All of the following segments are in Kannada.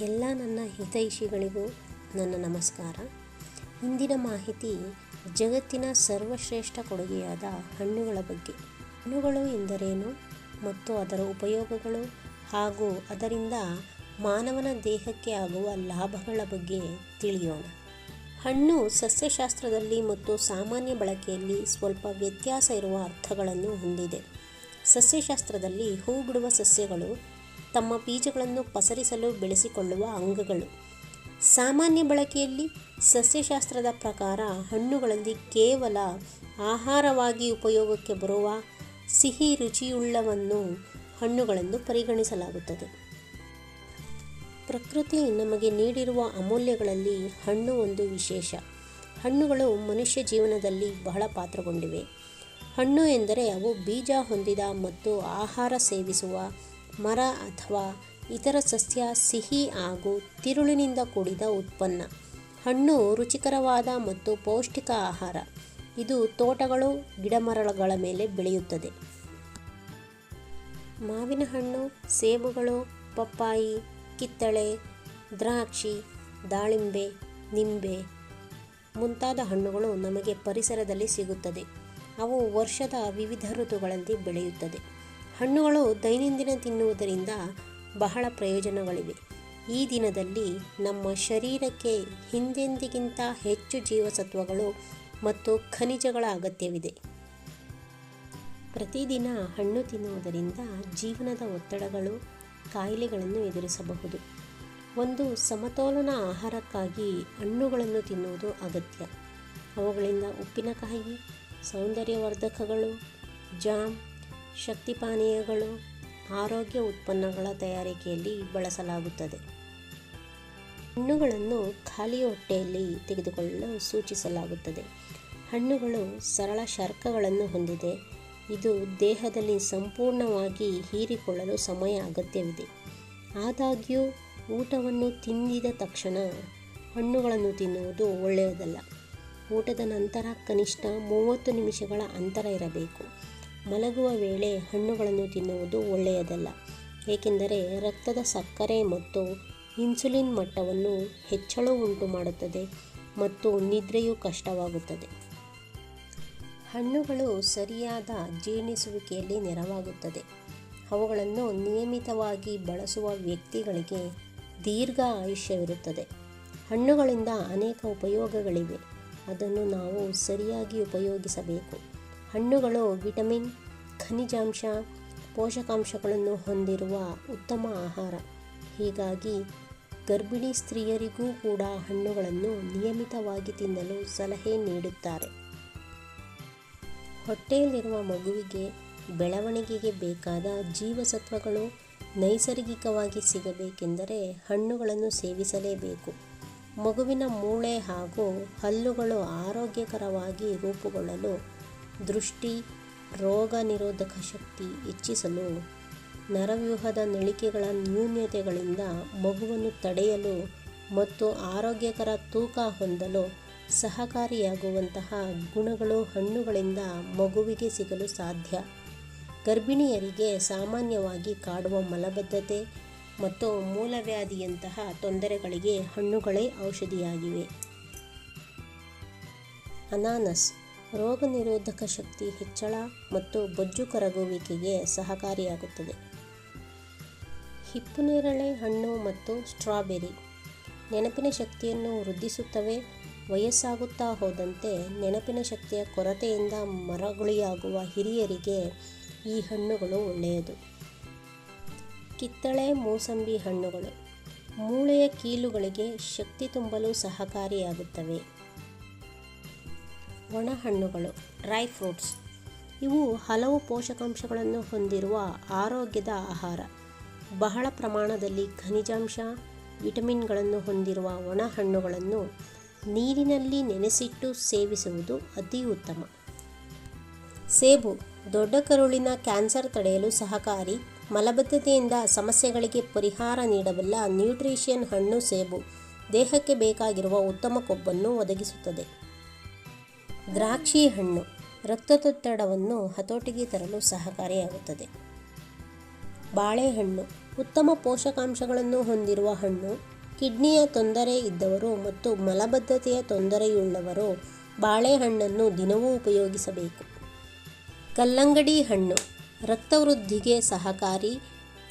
ಎಲ್ಲ ನನ್ನ ಹಿತೈಷಿಗಳಿಗೂ ನನ್ನ ನಮಸ್ಕಾರ. ಇಂದಿನ ಮಾಹಿತಿ ಜಗತ್ತಿನ ಸರ್ವಶ್ರೇಷ್ಠ ಕೊಡುಗೆಯಾದ ಹಣ್ಣುಗಳ ಬಗ್ಗೆ. ಹಣ್ಣುಗಳು ಎಂದರೇನು ಮತ್ತು ಅದರ ಉಪಯೋಗಗಳು ಹಾಗೂ ಅದರಿಂದ ಮಾನವನ ದೇಹಕ್ಕೆ ಆಗುವ ಲಾಭಗಳ ಬಗ್ಗೆ ತಿಳಿಯೋಣ. ಹಣ್ಣು ಸಸ್ಯಶಾಸ್ತ್ರದಲ್ಲಿ ಮತ್ತು ಸಾಮಾನ್ಯ ಬಳಕೆಯಲ್ಲಿ ಸ್ವಲ್ಪ ವ್ಯತ್ಯಾಸ ಇರುವ ಅರ್ಥಗಳನ್ನು ಹೊಂದಿದೆ. ಸಸ್ಯಶಾಸ್ತ್ರದಲ್ಲಿ ಹೂ ಬಿಡುವ ಸಸ್ಯಗಳು ತಮ್ಮ ಬೀಜಗಳನ್ನು ಪಸರಿಸಲು ಬೆಳೆಸಿಕೊಳ್ಳುವ ಅಂಗಗಳು. ಸಾಮಾನ್ಯ ಬಳಕೆಯಲ್ಲಿ ಸಸ್ಯಶಾಸ್ತ್ರದ ಪ್ರಕಾರ ಹಣ್ಣುಗಳಲ್ಲಿ ಕೇವಲ ಆಹಾರವಾಗಿ ಉಪಯೋಗಕ್ಕೆ ಬರುವ ಸಿಹಿ ರುಚಿಯುಳ್ಳವನ್ನು ಹಣ್ಣುಗಳೆಂದು ಪರಿಗಣಿಸಲಾಗುತ್ತದೆ. ಪ್ರಕೃತಿ ನಮಗೆ ನೀಡಿರುವ ಅಮೂಲ್ಯಗಳಲ್ಲಿ ಹಣ್ಣು ಒಂದು ವಿಶೇಷ. ಹಣ್ಣುಗಳು ಮನುಷ್ಯ ಜೀವನದಲ್ಲಿ ಬಹಳ ಪಾತ್ರಗೊಂಡಿವೆ. ಹಣ್ಣು ಎಂದರೆ ಅವು ಬೀಜ ಹೊಂದಿದ ಮತ್ತು ಆಹಾರ ಸೇವಿಸುವ ಮರ ಅಥವಾ ಇತರ ಸಸ್ಯ, ಸಿಹಿ ಹಾಗೂ ತಿರುಳಿನಿಂದ ಕೂಡಿದ ಉತ್ಪನ್ನ. ಹಣ್ಣು ರುಚಿಕರವಾದ ಮತ್ತು ಪೌಷ್ಟಿಕ ಆಹಾರ. ಇದು ತೋಟಗಳು, ಗಿಡಮರಗಳ ಮೇಲೆ ಬೆಳೆಯುತ್ತದೆ. ಮಾವಿನ ಹಣ್ಣು, ಸೇಬುಗಳು, ಪಪ್ಪಾಯಿ, ಕಿತ್ತಳೆ, ದ್ರಾಕ್ಷಿ, ದಾಳಿಂಬೆ, ನಿಂಬೆ ಮುಂತಾದ ಹಣ್ಣುಗಳು ನಮಗೆ ಪರಿಸರದಲ್ಲಿ ಸಿಗುತ್ತದೆ. ಅವು ವರ್ಷದ ವಿವಿಧ ಋತುಗಳಲ್ಲಿ ಬೆಳೆಯುತ್ತದೆ. ಹಣ್ಣುಗಳು ದೈನಂದಿನ ತಿನ್ನುವುದರಿಂದ ಬಹಳ ಪ್ರಯೋಜನಗಳಿವೆ. ಈ ದಿನದಲ್ಲಿ ನಮ್ಮ ಶರೀರಕ್ಕೆ ಹಿಂದೆಂದಿಗಿಂತ ಹೆಚ್ಚು ಜೀವಸತ್ವಗಳು ಮತ್ತು ಖನಿಜಗಳ ಅಗತ್ಯವಿದೆ. ಪ್ರತಿದಿನ ಹಣ್ಣು ತಿನ್ನುವುದರಿಂದ ಜೀವನದ ಒತ್ತಡಗಳು, ಕಾಯಿಲೆಗಳನ್ನು ಎದುರಿಸಬಹುದು. ಒಂದು ಸಮತೋಲನ ಆಹಾರಕ್ಕಾಗಿ ಹಣ್ಣುಗಳನ್ನು ತಿನ್ನುವುದು ಅಗತ್ಯ. ಅವುಗಳಿಂದ ಉಪ್ಪಿನಕಾಯಿ, ಸೌಂದರ್ಯವರ್ಧಕಗಳು, ಜಾಮ್ ಶಕ್ತಿ ಪಾನೀಯಗಳು ಆರೋಗ್ಯ ಉತ್ಪನ್ನಗಳ ತಯಾರಿಕೆಯಲ್ಲಿ ಬಳಸಲಾಗುತ್ತದೆ. ಹಣ್ಣುಗಳನ್ನು ಖಾಲಿ ಹೊಟ್ಟೆಯಲ್ಲಿ ತೆಗೆದುಕೊಳ್ಳಲು ಸೂಚಿಸಲಾಗುತ್ತದೆ. ಹಣ್ಣುಗಳು ಸರಳ ಶರ್ಕಗಳನ್ನು ಹೊಂದಿದೆ. ಇದು ದೇಹದಲ್ಲಿ ಸಂಪೂರ್ಣವಾಗಿ ಹೀರಿಕೊಳ್ಳಲು ಸಮಯ ಅಗತ್ಯವಿದೆ. ಆದಾಗ್ಯೂ, ಊಟವನ್ನು ತಿಂದಿದ ತಕ್ಷಣ ಹಣ್ಣುಗಳನ್ನು ತಿನ್ನುವುದು ಒಳ್ಳೆಯದಲ್ಲ. ಊಟದ ನಂತರ ಕನಿಷ್ಠ ಮೂವತ್ತು ನಿಮಿಷಗಳ ಅಂತರ ಇರಬೇಕು. ಮಲಗುವ ವೇಳೆ ಹಣ್ಣುಗಳನ್ನು ತಿನ್ನುವುದು ಒಳ್ಳೆಯದಲ್ಲ. ಏಕೆಂದರೆ ರಕ್ತದ ಸಕ್ಕರೆ ಮತ್ತು ಇನ್ಸುಲಿನ್ ಮಟ್ಟವನ್ನು ಹೆಚ್ಚಳ ಉಂಟು ಮಾಡುತ್ತದೆ ಮತ್ತು ನಿದ್ರೆಯು ಕಷ್ಟವಾಗುತ್ತದೆ. ಹಣ್ಣುಗಳು ಸರಿಯಾದ ಜೀರ್ಣಿಸುವಿಕೆಯಲ್ಲಿ ನೆರವಾಗುತ್ತದೆ. ಅವುಗಳನ್ನು ನಿಯಮಿತವಾಗಿ ಬಳಸುವ ವ್ಯಕ್ತಿಗಳಿಗೆ ದೀರ್ಘ ಆಯುಷ್ಯವಿರುತ್ತದೆ. ಹಣ್ಣುಗಳಿಂದ ಅನೇಕ ಉಪಯೋಗಗಳಿವೆ. ಅದನ್ನು ನಾವು ಸರಿಯಾಗಿ ಉಪಯೋಗಿಸಬೇಕು. ಹಣ್ಣುಗಳು, ವಿಟಮಿನ್, ಖನಿಜಾಂಶ, ಪೋಷಕಾಂಶಗಳನ್ನು ಹೊಂದಿರುವ ಉತ್ತಮ ಆಹಾರ. ಹೀಗಾಗಿ ಗರ್ಭಿಣಿ ಸ್ತ್ರೀಯರಿಗೂ ಕೂಡ ಹಣ್ಣುಗಳನ್ನು ನಿಯಮಿತವಾಗಿ ತಿನ್ನಲು ಸಲಹೆ ನೀಡುತ್ತಾರೆ. ಹೊಟ್ಟೆಯಲ್ಲಿರುವ ಮಗುವಿಗೆ ಬೆಳವಣಿಗೆಗೆ ಬೇಕಾದ ಜೀವಸತ್ವಗಳು ನೈಸರ್ಗಿಕವಾಗಿ ಸಿಗಬೇಕೆಂದರೆ ಹಣ್ಣುಗಳನ್ನು ಸೇವಿಸಲೇಬೇಕು. ಮಗುವಿನ ಮೂಳೆ ಹಾಗೂ ಹಲ್ಲುಗಳು ಆರೋಗ್ಯಕರವಾಗಿ ರೂಪುಗೊಳ್ಳಲು ದೃಷ್ಟಿ, ರೋಗ ನಿರೋಧಕ ಶಕ್ತಿ ಹೆಚ್ಚಿಸಲು, ನರವ್ಯೂಹದ ನಳಿಕೆಗಳ ನ್ಯೂನ್ಯತೆಗಳಿಂದ ಮಗುವನ್ನು ತಡೆಯಲು ಮತ್ತು ಆರೋಗ್ಯಕರ ತೂಕ ಹೊಂದಲು ಸಹಕಾರಿಯಾಗುವಂತಹ ಗುಣಗಳು ಹಣ್ಣುಗಳಿಂದ ಮಗುವಿಗೆ ಸಿಗಲು ಸಾಧ್ಯ. ಗರ್ಭಿಣಿಯರಿಗೆ ಸಾಮಾನ್ಯವಾಗಿ ಕಾಡುವ ಮಲಬದ್ಧತೆ ಮತ್ತು ಮೂಲವ್ಯಾಧಿಯಂತಹ ತೊಂದರೆಗಳಿಗೆ ಹಣ್ಣುಗಳೇ ಔಷಧಿಯಾಗಿವೆ. ಅನಾನಸ್ ರೋಗ ನಿರೋಧಕ ಶಕ್ತಿ ಹೆಚ್ಚಳ ಮತ್ತು ಬೊಜ್ಜು ಕರಗುವಿಕೆಗೆ ಸಹಕಾರಿಯಾಗುತ್ತದೆ. ಹಿಪ್ಪುನೇರಳೆ ಹಣ್ಣು ಮತ್ತು ಸ್ಟ್ರಾಬೆರಿ ನೆನಪಿನ ಶಕ್ತಿಯನ್ನು ವೃದ್ಧಿಸುತ್ತವೆ. ವಯಸ್ಸಾಗುತ್ತಾ ಹೋದಂತೆ ನೆನಪಿನ ಶಕ್ತಿಯ ಕೊರತೆಯಿಂದ ಮರಗುಳಿಯಾಗುವ ಹಿರಿಯರಿಗೆ ಈ ಹಣ್ಣುಗಳು ಒಳ್ಳೆಯದು. ಕಿತ್ತಳೆ ಮೂಸಂಬಿ ಹಣ್ಣುಗಳು ಮೂಳೆಯ ಕೀಲುಗಳಿಗೆ ಶಕ್ತಿ ತುಂಬಲು ಸಹಕಾರಿಯಾಗುತ್ತವೆ. ಒಣ ಹಣ್ಣುಗಳು ಡ್ರೈ ಫ್ರೂಟ್ಸ್. ಇವು ಹಲವು ಪೋಷಕಾಂಶಗಳನ್ನು ಹೊಂದಿರುವ ಆರೋಗ್ಯದ ಆಹಾರ. ಬಹಳ ಪ್ರಮಾಣದಲ್ಲಿ ಖನಿಜಾಂಶ, ವಿಟಮಿನ್ಗಳನ್ನು ಹೊಂದಿರುವ ಒಣ ಹಣ್ಣುಗಳನ್ನು ನೀರಿನಲ್ಲಿ ನೆನೆಸಿಟ್ಟು ಸೇವಿಸುವುದು ಅತಿ ಉತ್ತಮ. ಸೇಬು, ದೊಡ್ಡ ಕರುಳಿನ ಕ್ಯಾನ್ಸರ್ ತಡೆಯಲು ಸಹಕಾರಿ, ಮಲಬದ್ಧತೆಯಿಂದ ಸಮಸ್ಯೆಗಳಿಗೆ ಪರಿಹಾರ ನೀಡಬಲ್ಲ ನ್ಯೂಟ್ರಿಷಿಯನ್ ಹಣ್ಣು ಸೇಬು ದೇಹಕ್ಕೆ ಬೇಕಾಗಿರುವ ಉತ್ತಮ ಕೊಬ್ಬನ್ನು ಒದಗಿಸುತ್ತದೆ. ದ್ರಾಕ್ಷಿ ಹಣ್ಣು ರಕ್ತದೊತ್ತಡವನ್ನು ಹತೋಟಿಗೆ ತರಲು ಸಹಕಾರಿಯಾಗುತ್ತದೆ. ಬಾಳೆಹಣ್ಣು ಉತ್ತಮ ಪೋಷಕಾಂಶಗಳನ್ನು ಹೊಂದಿರುವ ಹಣ್ಣು, ಕಿಡ್ನಿಯ ತೊಂದರೆ ಇದ್ದವರು ಮತ್ತು ಮಲಬದ್ಧತೆಯ ತೊಂದರೆಯುಳ್ಳವರು ಬಾಳೆಹಣ್ಣನ್ನು ದಿನವೂ ಉಪಯೋಗಿಸಬೇಕು. ಕಲ್ಲಂಗಡಿ ಹಣ್ಣು ರಕ್ತವೃದ್ಧಿಗೆ ಸಹಕಾರಿ,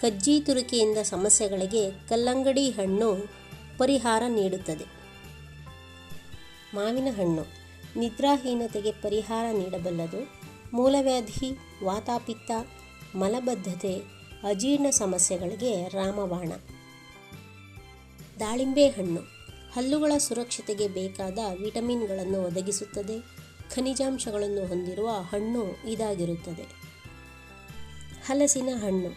ಕಜ್ಜಿ ತುರಿಕೆಯಿಂದ ಸಮಸ್ಯೆಗಳಿಗೆ ಕಲ್ಲಂಗಡಿ ಹಣ್ಣು ಪರಿಹಾರ ನೀಡುತ್ತದೆ. ಮಾವಿನ ಹಣ್ಣು ನಿದ್ರಾಹೀನತೆಗೆ ಪರಿಹಾರ ನೀಡಬಲ್ಲದು. ಮೂಲವ್ಯಾಧಿ, ವಾತಾಪಿತ್ತ, ಮಲಬದ್ಧತೆ, ಅಜೀರ್ಣ ಸಮಸ್ಯೆಗಳಿಗೆ ರಾಮಬಾಣ. ದಾಳಿಂಬೆ ಹಣ್ಣು ಹಲ್ಲುಗಳ ಸುರಕ್ಷತೆಗೆ ಬೇಕಾದ ವಿಟಮಿನ್ಗಳನ್ನು ಒದಗಿಸುತ್ತದೆ. ಖನಿಜಾಂಶಗಳನ್ನು ಹೊಂದಿರುವ ಹಣ್ಣು ಇದಾಗಿರುತ್ತದೆ. ಹಲಸಿನ ಹಣ್ಣು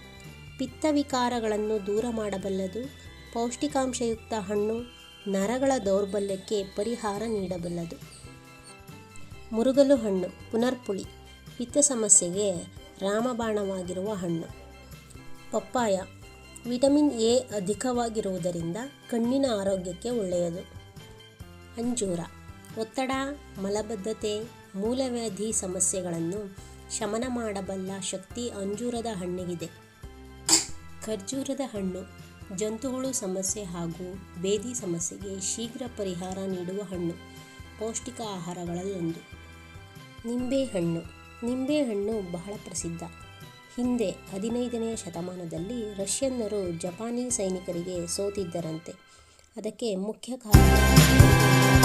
ಪಿತ್ತವಿಕಾರಗಳನ್ನು ದೂರ ಮಾಡಬಲ್ಲದು. ಪೌಷ್ಟಿಕಾಂಶಯುಕ್ತ ಹಣ್ಣು ನರಗಳ ದೌರ್ಬಲ್ಯಕ್ಕೆ ಪರಿಹಾರ ನೀಡಬಲ್ಲದು. ಮುರುಗಲು ಹಣ್ಣು, ಪುನರ್ಪುಳಿ. ಪಿತ್ತ ಸಮಸ್ಯೆಗೆ ರಾಮಬಾಣವಾಗಿರುವ ಹಣ್ಣು. ಪಪ್ಪಾಯ. ವಿಟಮಿನ್ ಎ ಅಧಿಕವಾಗಿರುವುದರಿಂದ ಕಣ್ಣಿನ ಆರೋಗ್ಯಕ್ಕೆ ಒಳ್ಳೆಯದು. ಅಂಜೂರ. ಒತ್ತಡ, ಮಲಬದ್ಧತೆ, ಮೂಲವ್ಯಾಧಿ ಸಮಸ್ಯೆಗಳನ್ನು ಶಮನ ಮಾಡಬಲ್ಲ ಶಕ್ತಿ ಅಂಜೂರದ ಹಣ್ಣಿಗಿದೆ. ಖರ್ಜೂರದ ಹಣ್ಣು. ಜಂತುಹುಳು ಸಮಸ್ಯೆ ಹಾಗೂ ಬೇದಿ ಸಮಸ್ಯೆಗೆ ಶೀಘ್ರ ಪರಿಹಾರ ನೀಡುವ ಹಣ್ಣು. ಪೌಷ್ಟಿಕ ಆಹಾರಗಳಲ್ಲೊಂದು. ನಿಂಬೆಹಣ್ಣು. ನಿಂಬೆಹಣ್ಣು ಬಹಳ ಪ್ರಸಿದ್ಧ. ಹಿಂದೆ ಹದಿನೈದನೆಯ ಶತಮಾನದಲ್ಲಿ ರಷ್ಯನ್ನರು ಜಪಾನಿ ಸೈನಿಕರಿಗೆ ಸೋತಿದ್ದರಂತೆ. ಅದಕ್ಕೆ ಮುಖ್ಯ ಕಾರಣ